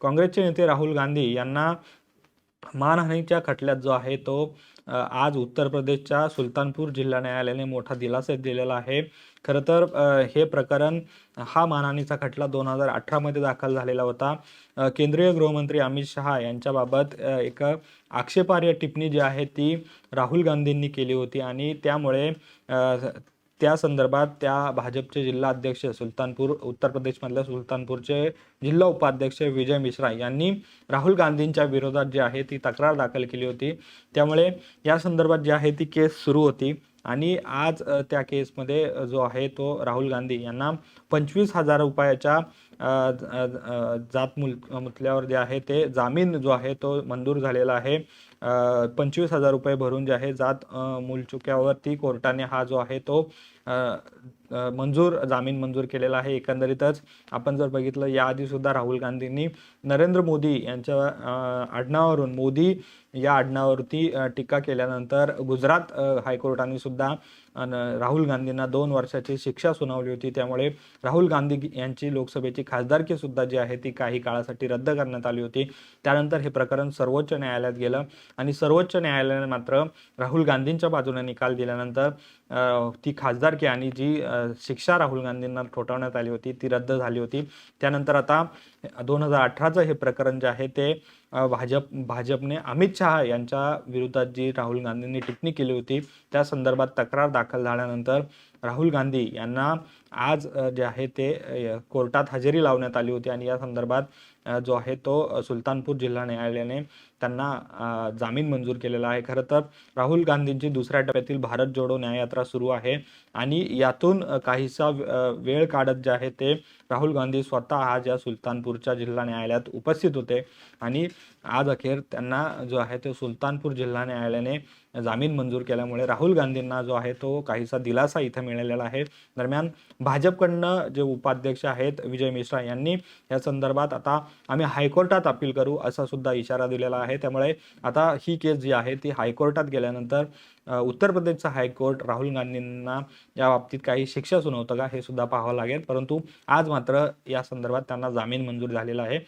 काँग्रेसचे नेते राहुल गांधी यांना मानहानीच्या खटल्यात जो आहे तो आज उत्तर प्रदेशच्या सुलतानपूर जिल्हा न्यायालयाने मोठा दिलासा दिलेला आहे. खरं तर हे प्रकरण हा मानहानीचा खटला दोन हजार अठरामध्ये दाखल झालेला होता. केंद्रीय गृहमंत्री अमित शहा यांच्याबाबत एक आक्षेपार्ह टिप्पणी जी आहे ती राहुल गांधींनी केली होती आणि त्यामुळे त्या संदर्भात त्या भाजपचे जिल्हा अध्यक्ष सुलतानपूर उत्तर प्रदेशमधल्या सुलतानपूरचे जिल्हा उपाध्यक्ष विजय मिश्रा यांनी राहुल गांधींच्या विरोधात जी आहे ती तक्रार दाखल केली होती. त्यामुळे या संदर्भात जी आहे ती केस सुरू होती. आणि आज त्या केसमध्ये जो आहे तो राहुल गांधी यांना पंचवीस हजार रुपयाच्या जात मुल मुतल्यावर जे आहे ते जामीन जो आहे तो मंजूर झालेला आहे. पंचवीस हजार रुपये भरून जे आहे जात मूलचुक्यावरती कोर्टाने हा जो आहे तो मंजूर जामीन मंजूर केलेला आहे एकंदरीतच. आपण जर बघितलं याआधी सुद्धा राहुल गांधींनी नरेंद्र मोदी यांच्या आडनावरून आडनावावरून मोदी या आडनावरती टीका केल्यानंतर गुजरात हायकोर्टाने सुद्धा न- राहुल गांधींना दोन वर्षाची शिक्षा सुनावली होती. त्यामुळे राहुल गांधी यांची लोकसभेची खासदारकी सुद्धा जी आहे ती काही काळासाठी रद्द करण्यात आली होती. त्यानंतर हे प्रकरण सर्वोच्च न्यायालयात गेलं आणि सर्वोच्च न्यायालयाने मात्र राहुल गांधींच्या बाजूने निकाल दिल्यानंतर ती खासदारकी आणि जी शिक्षा राहुल गांधींना ठोठावण्यात आली होती ती रद्द झाली होती. त्यानंतर आता दोन हजार अठराचं हे प्रकरण जे आहे ते भाजप भाजपने अमित शहा यांच्या विरोधात जी राहुल गांधींनी टिप्पणी केली होती त्या संदर्भात तक्रार दाखल झाल्यानंतर राहुल गांधी यांना आज जे आहे ते कोर्टात हजेरी लावण्यात आली होती आणि या संदर्भात जो आहे तो सुलतानपूर जिल्हा न्यायालयाने त्यांना जामीन मंजूर केलेला आहे. खरं तर राहुल गांधींची दुसऱ्या टप्प्यातील भारत जोडो न्याययात्रा सुरू आहे आणि यातून काहीसा वेळ काढत जे आहे ते राहुल गांधी स्वतः आज या सुलतानपूरच्या जिल्हा न्यायालयात उपस्थित होते आणि आज अखेर त्यांना जो आहे तो सुलतानपूर जिल्हा न्यायालयाने जामीन मंजूर केल्यामुळे राहुल गांधींना जो आहे तो काहीसा दिलासा इथं मिळालेला आहे. दरम्यान भाजपकडनं जे उपाध्यक्ष आहेत विजय मिश्रा यांनी या संदर्भात आता आम्ही हायकोर्टात अपील करू असा सुद्धा इशारा दिलेला आहे. त्यामुळे आता ही केस जी आहे ती हायकोर्टात गेल्यानंतर उत्तर प्रदेशचा हायकोर्ट राहुल गांधींना या बाबतीत काही शिक्षा सुनावतं का हे सुद्धा पाहावं लागेल. परंतु आज मात्र या संदर्भात त्यांना जामीन मंजूर झालेला आहे.